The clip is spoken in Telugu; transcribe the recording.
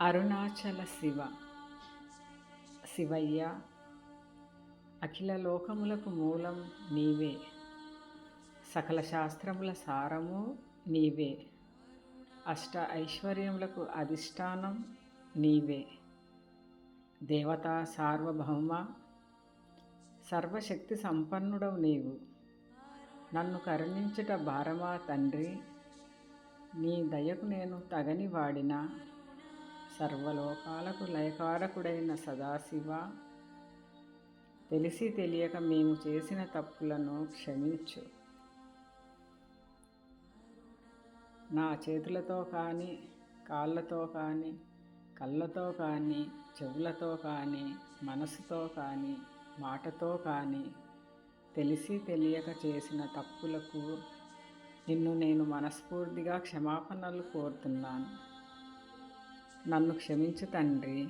అరుణాచల శివ. శివయ్య అఖిల లోకములకు మూలం నీవే. సకల శాస్త్రముల సారము నీవే. అష్ట ఐశ్వర్యములకు అధిష్టానం నీవే. దేవతా సార్వభౌమ సర్వశక్తి సంపన్నుడవు నీవు. నన్ను కరుణించుట భారమా తండ్రి. నీ దయకు నేను తగని వాడినా సర్వలోకాలకు లయకారకుడైన సదాశివ. తెలిసి తెలియక మేము చేసిన తప్పులను క్షమించు. నా చేతులతో కానీ కాళ్ళతో కానీ కళ్ళతో కానీ చెవులతో కానీ మనసుతో కానీ మాటతో కానీ తెలిసి తెలియక చేసిన తప్పులకు నిన్ను నేను మనస్ఫూర్తిగా క్షమాపణలు కోరుతున్నాను. నన్ను క్షమించు తండ్రి.